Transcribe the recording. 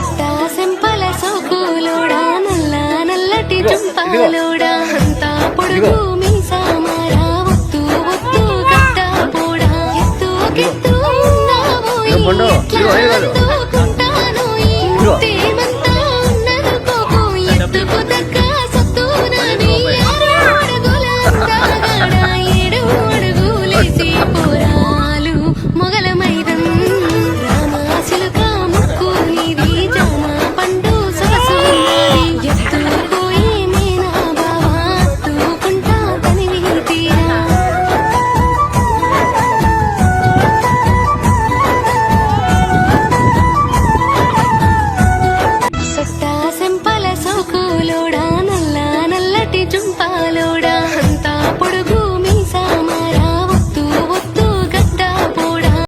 ఇదిగో ఇదిగో సోకులోడా? నల్ల నల్లటి చుంపలోడా అంతా పొడుగు మీసామారా? ఒత్తు ఒత్తు కట్టా పోడా? ఎత్తు కెత్తు ఉన్నావో ఎట్లా